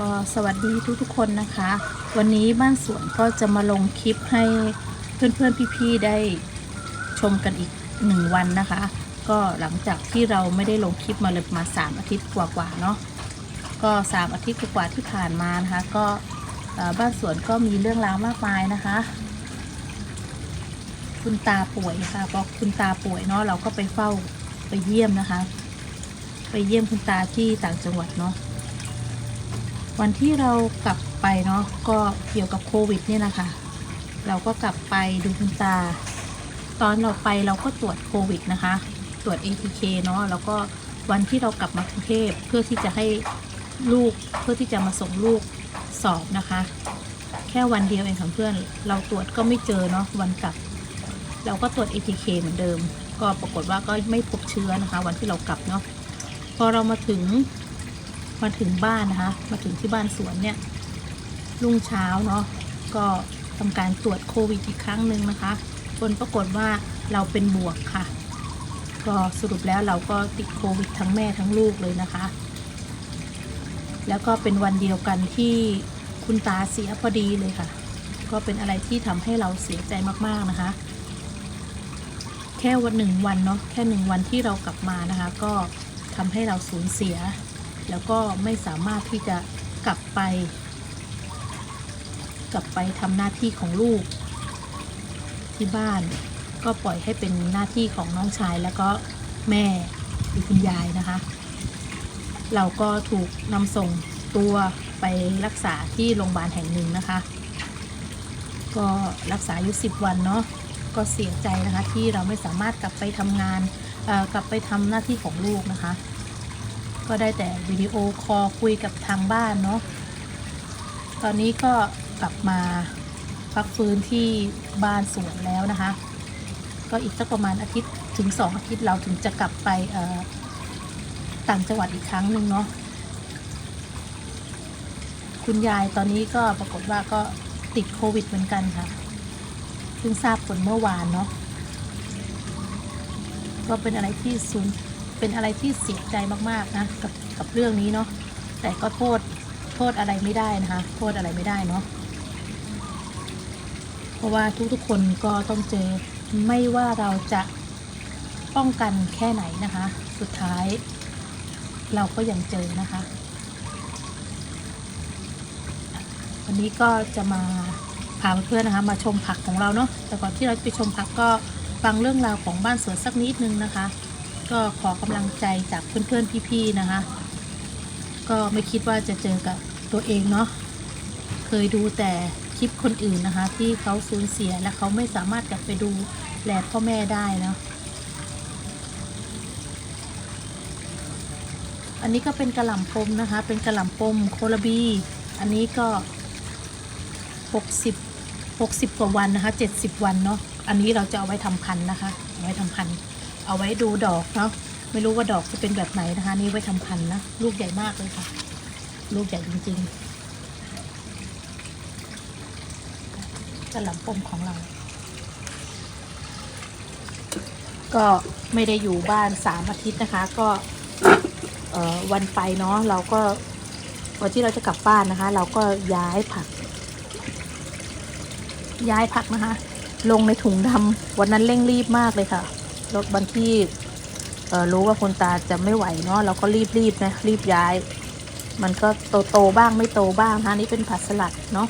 ก็สวัสดีทุกๆคนนะคะ วันนี้บ้านสวนก็จะมาลงคลิปให้เพื่อนๆพี่ๆได้ชมกันอีกหนึ่งวันนะคะ ก็หลังจากที่เราไม่ได้ลงคลิปมาเลยประมาณสามอาทิตย์กว่าๆเนาะก็สามอาทิตย์กว่าที่ผ่านมานะคะ ก็บ้านสวนก็มีเรื่องราวมากมายนะคะ คุณตาป่วยค่ะพอคุณตาป่วยเนาะเราก็ไปเฝ้าไปเยี่ยมนะคะ ไปเยี่ยมคุณตาที่ต่างจังหวัดเนาะ วันที่เรากลับไปเนาะก็เกี่ยวกับโควิดเนี่ยนะคะ เราก็กลับไปดูคุณตา ตอนเราไปเราก็ตรวจโควิดนะคะ ตรวจ ATK เนาะแล้วก็วันที่เรากลับมากรุงเทพเพื่อที่จะให้ลูกเพื่อที่จะมาส่งลูกสอบนะคะ แค่วันเดียวเองค่ะเพื่อน เราตรวจก็ไม่เจอเนาะวันกลับ เราก็ตรวจ ATK เหมือนเดิม ก็ปรากฏว่าก็ไม่พบเชื้อนะคะ วันที่เรากลับเนาะพอเรามาถึง มาถึงบ้านนะคะ มาถึงที่บ้านสวนเนี่ย รุ่งเช้าเนาะ ก็ทำการตรวจโควิดอีกครั้งหนึ่งนะคะ ผลปรากฏว่าเราเป็นบวกค่ะ ก็สรุปแล้วเราก็ติดโควิดทั้งแม่ทั้งลูกเลยนะคะ แล้วก็เป็นวันเดียวกันที่คุณตาเสียพอดีเลยค่ะ ก็เป็นอะไรที่ทำให้เราเสียใจมากๆนะคะ แค่วันหนึ่งวันเนาะ แค่หนึ่งวันที่เรากลับมานะคะ ก็ทำให้เราสูญเสีย แล้วก็ไม่สามารถที่จะกลับไป กลับไปทำหน้าที่ของลูก ที่บ้านก็ปล่อยให้เป็นหน้าที่ของน้องชายแล้วก็แม่หรือคุณยายนะคะ เราก็ถูกนำส่งตัวไปรักษาที่โรงพยาบาลแห่งหนึ่งนะคะ ก็รักษาอยู่10 วันเนาะก็เสียใจนะคะที่เราไม่สามารถกลับไปทำงานกลับไปทำหน้าที่ของลูกนะคะ ก็ได้แต่วิดีโอคอลคุยกับทางบ้านเนาะตอนนี้ก็กลับมาพักฟื้นที่บ้านสวนแล้วนะคะ ก็อีกสักประมาณอาทิตย์ถึงสองอาทิตย์เราถึงจะกลับไปต่างจังหวัดอีกครั้งหนึ่งเนาะคุณยายตอนนี้ก็ปรากฏว่าก็ติดโควิดเหมือนกันค่ะเพิ่งทราบผลเมื่อวานเนาะก็เป็นอะไรที่สูญ เป็นอะไรที่เสียใจมากๆนะกับกับเรื่องนี้เนาะแต่ก็โทษโทษอะไรไม่ได้นะคะ โทษอะไรไม่ได้เนาะเพราะว่าทุกๆคนก็ต้องเจอไม่ว่าเราจะป้องกันแค่ไหนนะคะ สุดท้าย เราก็ยังเจอนะคะ วันนี้ก็จะมาพาเพื่อนๆนะคะ มาชมผักของเราเนาะแต่ก่อนที่เราจะไปชมผักก็ฟังเรื่องราวของบ้านสวนสักนิดนึงนะคะ ก็ขอกำลังใจจากเพื่อนๆพี่ๆนะคะ ก็ไม่คิดว่าจะเจอกับตัวเองเนาะเคยดูแต่คลิปคนอื่นนะคะ ที่เขาสูญเสียและเขาไม่สามารถกลับไปดูแลพ่อแม่ได้เนาะอันนี้ก็เป็นกระหล่ำปมนะคะ เป็นกระหล่ำปมโคลบี อันนี้ก็ 60 60 กว่าวันนะคะ 70 วันเนาะ อันนี้เราจะเอาไว้ทำพันนะคะ เอาไว้ทำพันธุ์ เอาไว้ดูดอกเนาะไม่รู้ว่าดอกจะเป็นแบบไหนนะคะ นี่ไว้ทำพันธุ์นะลูกใหญ่มากเลยค่ะ ลูกใหญ่จริงๆกระหล่ำปมของเรา ก็ไม่ได้อยู่บ้านสามอาทิตย์นะคะ ก็วันไปเนาะเราก็วันที่เราจะกลับบ้านนะคะ เราก็ย้ายผัก ย้ายผักนะคะ ลงในถุงดำวันนั้นเร่งรีบมากเลยค่ะ รถวันที่รู้ว่าคนตาจะไม่ไหวเนาะเราก็รีบรีบนะรีบย้าย มันก็โตโตๆบ้างไม่โตบ้างนะคะนี่เป็นผักสลัดเนาะ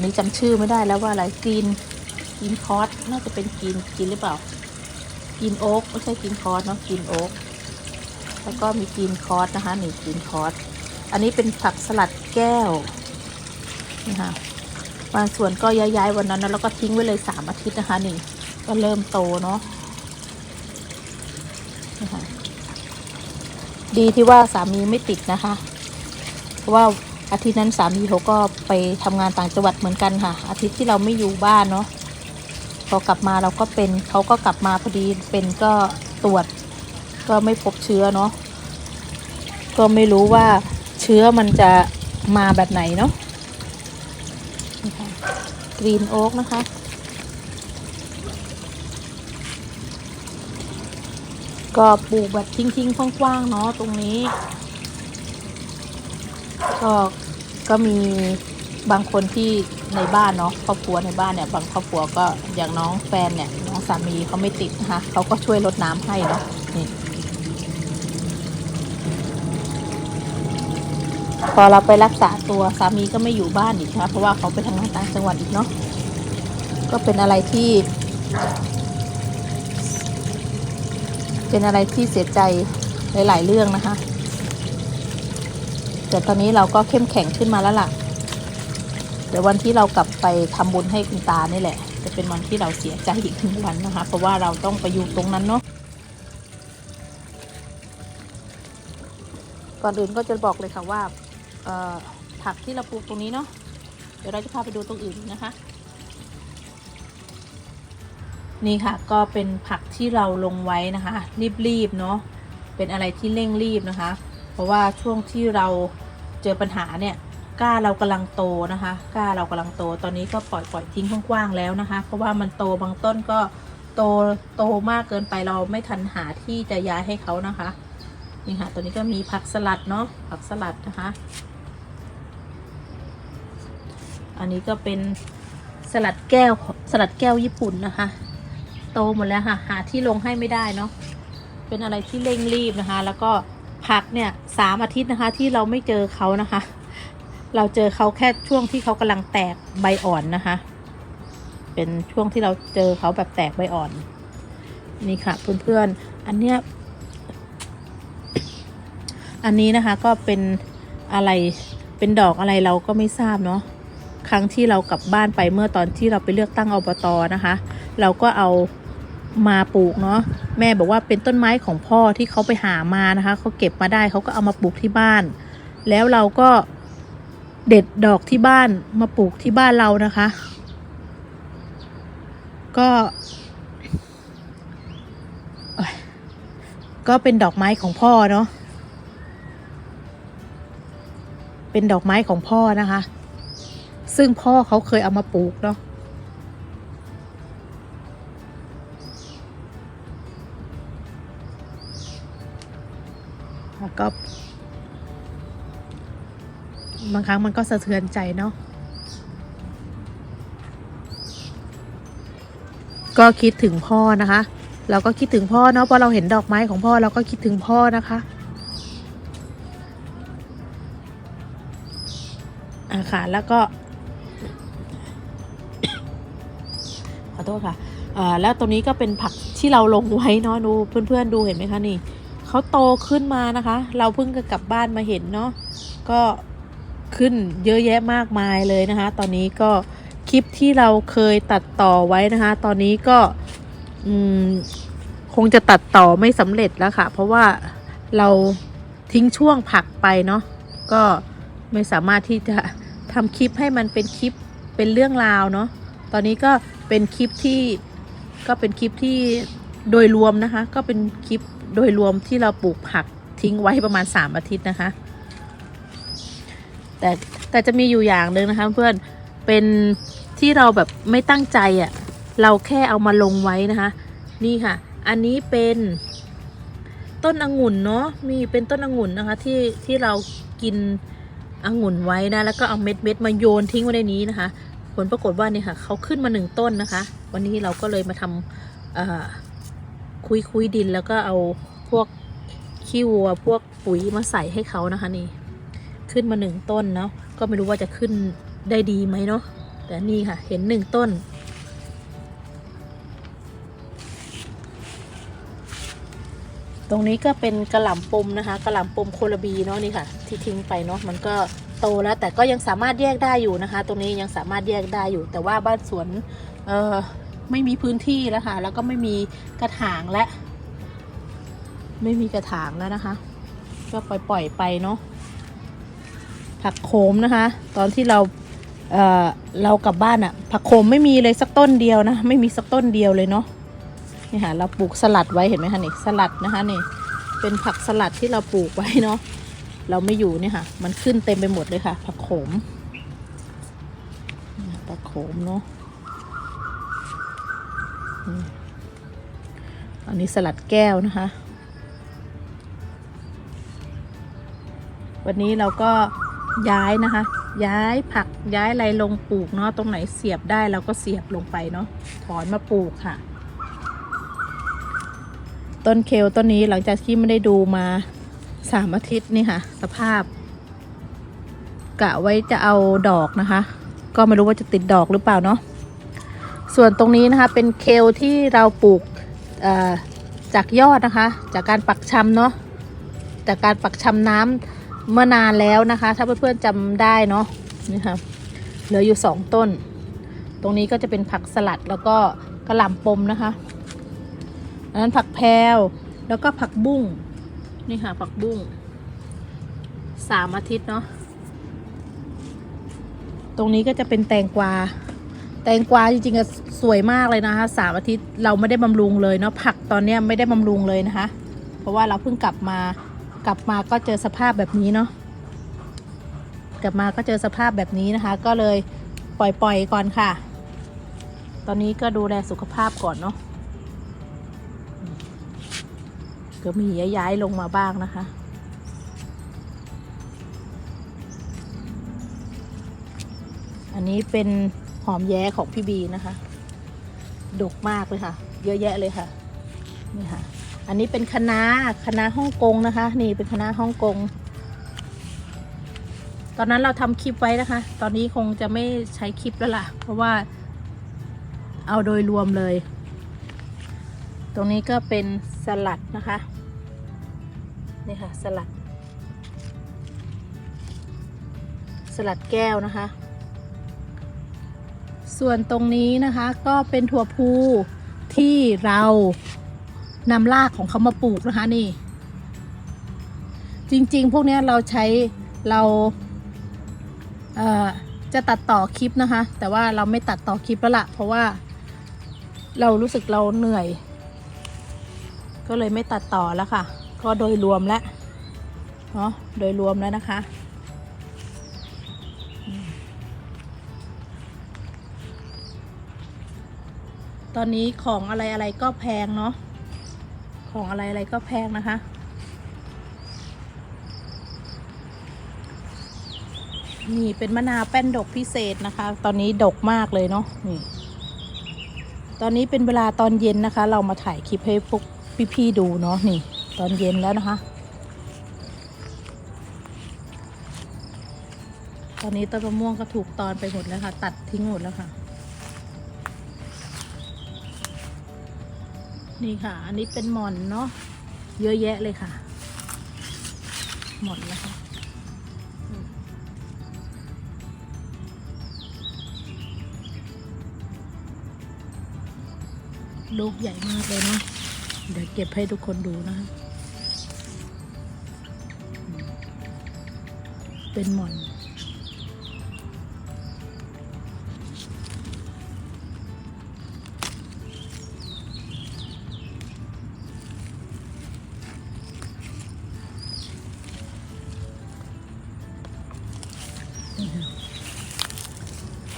นี่จำชื่อไม่ได้แล้วว่าอะไรกรีนกรีนคอร์สน่าจะเป็นกรีนกรีนหรือเปล่ากรีนโอ๊กไม่ใช่กรีนคอร์สเนาะกรีนโอ๊กแล้วก็มีกรีนคอร์สนะคะนี่กรีนคอร์สอันนี้เป็นผักสลัดแก้วนี่ค่ะบางส่วนก็ย้ายๆวันนั้นแล้วก็ทิ้งไว้เลยสามอาทิตย์นะคะนี่ก็เริ่มโตเนาะ นี่ค่ะดีที่ว่าสามีไม่ติดนะคะ เพราะว่าอาทิตย์นั้นสามีเขาก็ไปทำงานต่างจังหวัดเหมือนกันค่ะ อาทิตย์ที่เราไม่อยู่บ้านเนาะพอกลับมาเราก็เป็นเขาก็กลับมาพอดีเป็นก็ตรวจ ก็ไม่พบเชื้อเนาะก็ไม่รู้ว่าเชื้อมันจะมาแบบไหนเนาะกรีนโอ๊กนะคะ ก็ปลูกแบบทิ้งๆกว้างๆเนาะตรงนี้ ก็ก็มีบางคนที่ในบ้านเนาะครอบครัวในบ้านเนี่ย บางครอบครัวก็อย่างน้องแฟนเนี่ยน้องสามีเขาไม่ติดนะคะเขาก็ช่วยรดน้ำให้เนาะนี่พอเราไปรักษาตัวสามีก็ไม่อยู่บ้านอีกนะเพราะว่าเขาไปทำงานต่างจังหวัดอีกเนาะก็เป็นอะไรที่ เป็นอะไรที่เสียใจหลาย ๆ เรื่องนะคะ แต่ตอนนี้เราก็เข้มแข็งขึ้นมาแล้วล่ะ เดี๋ยววันที่เรากลับไปทำบุญให้คุณตานี่แหละ จะเป็นวันที่เราเสียใจอีกหนึ่งวันนะคะ เพราะว่าเราต้องไปอยู่ตรงนั้นเนาะก่อนอื่นก็จะบอกเลยค่ะว่าผักที่เราปลูกตรงนี้เนาะ เดี๋ยวเราจะพาไปดูตรงอื่นนะคะ นี่ค่ะก็เป็นผักที่เราลงไว้นะคะ รีบๆเนาะเป็นอะไรที่เร่งรีบนะคะ เพราะว่าช่วงที่เราเจอปัญหาเนี่ยก้าเรากำลังโตนะคะก้าเรากำลังโตตอนนี้ก็ปล่อยปล่อยทิ้งกว้างๆแล้วนะคะ เพราะว่ามันโตบางต้นก็โตโตมากเกินไปเราไม่ทันหาที่จะย้ายให้เขานะคะนี่ค่ะตัวนี้ก็มีผักสลัดเนาะผักสลัดนะคะ อันนี้ก็เป็นสลัดแก้วสลัดแก้วญี่ปุ่นนะคะ โตหมดแล้วค่ะ หาที่ลงให้ไม่ได้เนาะเป็นอะไรที่เร่งรีบนะคะ แล้วก็ผักเนี่ยสามอาทิตย์นะคะ ที่เราไม่เจอเขานะคะ เราเจอเขาแค่ช่วงที่เขากำลังแตกใบอ่อนนะคะ เป็นช่วงที่เราเจอเขาแบบแตกใบอ่อน นี่ค่ะ เพื่อนๆอันเนี้ยอันนี้นะคะก็เป็นอะไรเป็นดอกอะไรเราก็ไม่ทราบเนาะครั้งที่เรากลับบ้านไปเมื่อตอนที่เราไปเลือกตั้งอบตนะคะ เราก็เอา มาปลูกเนาะแม่บอกว่าเป็นต้นไม้ของพ่อที่เขาไปหามานะคะเขาเก็บมาได้เขาก็เอามาปลูกที่บ้าน แล้วเราก็เด็ดดอกที่บ้านมาปลูกที่บ้านเรานะคะ ก็ก็เป็นดอกไม้ของพ่อเนาะเป็นดอกไม้ของพ่อนะคะ ซึ่งพ่อเขาเคยเอามาปลูกเนาะ บางครั้งมันก็สะเทือนใจเนาะก็คิดถึงพ่อนะคะ เราก็คิดถึงพ่อเนาะพอเราเห็นดอกไม้ของพ่อเราก็คิดถึงพ่อนะคะอ่าค่ะแล้วก็ ขอโทษค่ะอ่าแล้วตัวนี้ก็เป็นผักที่เราลงไว้เนาะดูเพื่อนๆดูเห็นไหมคะนี่เขาโตขึ้นมานะคะ เราเพิ่งกลับบ้านมาเห็นเนาะก็ ขึ้นเยอะแยะมากมายเลยนะคะ ตอนนี้ก็คลิปที่เราเคยตัดต่อไว้นะคะ ตอนนี้ก็คงจะตัดต่อไม่สำเร็จแล้วค่ะ เพราะว่าเราทิ้งช่วงผักไปเนาะก็ไม่สามารถที่จะทำคลิปให้มันเป็นคลิปเป็นเรื่องราวเนาะตอนนี้ก็เป็นคลิปที่ก็เป็นคลิปที่โดยรวมนะคะ ก็เป็นคลิปโดยรวมที่เราปลูกผักทิ้งไว้ประมาณ 3 อาทิตย์นะคะ แต่แต่จะมีอยู่อย่างหนึ่งนะคะเพื่อนเป็นที่เราแบบไม่ตั้งใจอะ่ะเราแค่เอามาลงไว้นะคะ นี่ค่ะ อันนี้เป็นต้นองุ่นเนาะมีเป็นต้นองุ่นนะคะที่ที่เรากินองุ่นไว้นะแล้วก็เอาเม็ดเม็ดมาโยนทิ้งไว้ในนี้นะคะ ผลปรากฏว่าเนี่ยค่ะเขาขึ้นมาหนึ่งต้นนะคะ วันนี้เราก็เลยมาทำคุยคุยดินแล้วก็เอาพวกขี้วัวพวกปุ๋ยมาใส่ให้เขานะคะนี่ ขึ้นมาหนึ่งต้นเนาะก็ไม่รู้ว่าจะขึ้นได้ดีไหมเนาะแต่นี่ค่ะเห็นหนึ่งต้น ตรงนี้ก็เป็นกระหล่ำปมนะคะกระหล่ำปมโคลบีเนาะนี่ค่ะ ที่ทิ้งไปเนาะมันก็โตแล้วแต่ก็ยังสามารถแยกได้อยู่นะคะ ตรงนี้ยังสามารถแยกได้อยู่ แต่ว่าบ้านสวนเออไม่มีพื้นที่แล้วค่ะ แล้วก็ไม่มีกระถางและ ไม่มีกระถางแล้วนะคะ ก็ปล่อยๆไปเนาะ ผักโขมนะคะ ตอนที่เราเออเรากลับบ้านอะผักโขมไม่มีเลยสักต้นเดียวนะ ไม่มีสักต้นเดียวเลยเนาะนี่ค่ะเราปลูกสลัดไว้เห็นไหมคะนี่สลัดนะคะนี่เป็นผักสลัดที่เราปลูกไว้เนาะเราไม่อยู่เนี่ยค่ะ มันขึ้นเต็มไปหมดเลยค่ะ ผักโขมผักโขมเนาะอันนี้สลัดแก้วนะคะ วันนี้เราก็ ย้ายนะคะ ย้ายผักย้ายอะไรลงปลูกเนาะตรงไหนเสียบได้เราก็เสียบลงไปเนาะถอนมาปลูกค่ะ ต้นเคลต้นนี้หลังจากที่ไม่ได้ดูมาสามอาทิตย์นี่ค่ะ สภาพ กะไว้จะเอาดอกนะคะ ก็ไม่รู้ว่าจะติดดอกหรือเปล่าเนาะส่วนตรงนี้นะคะเป็นเคลที่เราปลูกจากยอดนะคะ จากการปักชำเนาะจากการปักชำน้ำ เมื่อนานแล้วนะคะ ถ้าเพื่อนๆจำได้เนาะนี่ค่ะเหลืออยู่สองต้น ตรงนี้ก็จะเป็นผักสลัดแล้วก็กระหล่ำปมนะคะ อันนั้นผักแพรวแล้วก็ผักบุ้งนี่ค่ะผักบุ้งสามอาทิตย์เนาะตรงนี้ก็จะเป็นแตงกวา แตงกวาจริงๆสวยมากเลยนะคะสามอาทิตย์เราไม่ได้บำรุงเลยเนาะผักตอนนี้ไม่ได้บำรุงเลยนะคะ เพราะว่าเราเพิ่งกลับมา กลับมาก็เจอสภาพแบบนี้เนาะกลับมาก็เจอสภาพแบบนี้นะคะ ก็เลยปล่อยๆก่อนค่ะ ตอนนี้ก็ดูแลสุขภาพก่อนเนาะก็มีย้ายๆลงมาบ้างนะคะอันนี้เป็นหอมแย้ของพี่บีนะคะ ดกมากเลยค่ะ เยอะแยะเลยค่ะ นี่ค่ะ อันนี้เป็นคณะคณะฮ่องกงนะคะ นี่เป็นคณะฮ่องกง ตอนนั้นเราทำคลิปไว้นะคะ ตอนนี้คงจะไม่ใช้คลิปแล้วล่ะ เพราะว่า เอาโดยรวมเลย ตรงนี้ก็เป็นสลัดนะคะ นี่ค่ะสลัด สลัดแก้วนะคะ ส่วนตรงนี้นะคะก็เป็นถั่วพูที่เรา นำรากของเขามาปลูกนะคะนี่ จริงๆ พวกนี้เราใช้เราเจะตัดต่อคลิปนะคะ แต่ว่าเราไม่ตัดต่อคลิปแล้วละเพราะว่าเรารู้สึกเราเหนื่อย ก็เลยไม่ตัดต่อแล้วค่ะ ก็โดยรวมแล้วเนาะโดยรวมแล้วนะคะตอนนี้ของอะไรอะไรก็แพงเนาะ ของอะไรอะไรก็แพงนะคะ นี่เป็นมะนาวแป้นดกพิเศษนะคะ ตอนนี้ดกมากเลยเนาะนี่ ตอนนี้เป็นเวลาตอนเย็นนะคะ เรามาถ่ายคลิปให้พวกพี่ๆดูเนาะนี่ ตอนเย็นแล้วนะคะ ตอนนี้ต้นมะม่วงก็ถูกตอนไปหมดแล้วค่ะ ตัดทิ้งหมดแล้วค่ะ นี่ค่ะ อันนี้เป็นหม่อนเนาะ เยอะแยะเลยค่ะ หม่อนแล้วค่ะลูกใหญ่มากเลยเนาะ เดี๋ยวเก็บให้ทุกคนดูนะคะเป็นหม่อน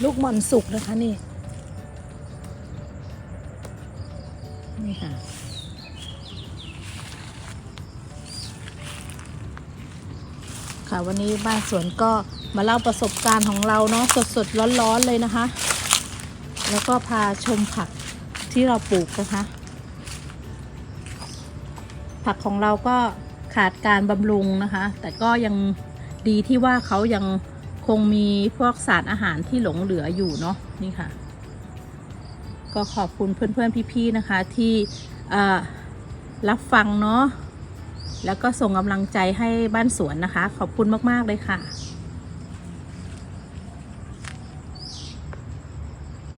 ลูกหม่อนสุกนะคะนี่ นี่ค่ะ ค่ะวันนี้บ้านสวนก็มาเล่าประสบการณ์ของเราเนาะสดๆร้อนๆเลยนะคะ แล้วก็พาชมผักที่เราปลูกนะคะ ผักของเราก็ขาดการบำรุงนะคะ แต่ก็ยังดีที่ว่าเขายัง คงมีพวกสารอาหารที่หลงเหลืออยู่เนาะนี่ค่ะ ก็ขอบคุณเพื่อนๆพี่ๆนะคะ ที่รับฟังเนาะแล้วก็ส่งกำลังใจให้บ้านสวนนะคะ ขอบคุณมากๆเลยค่ะ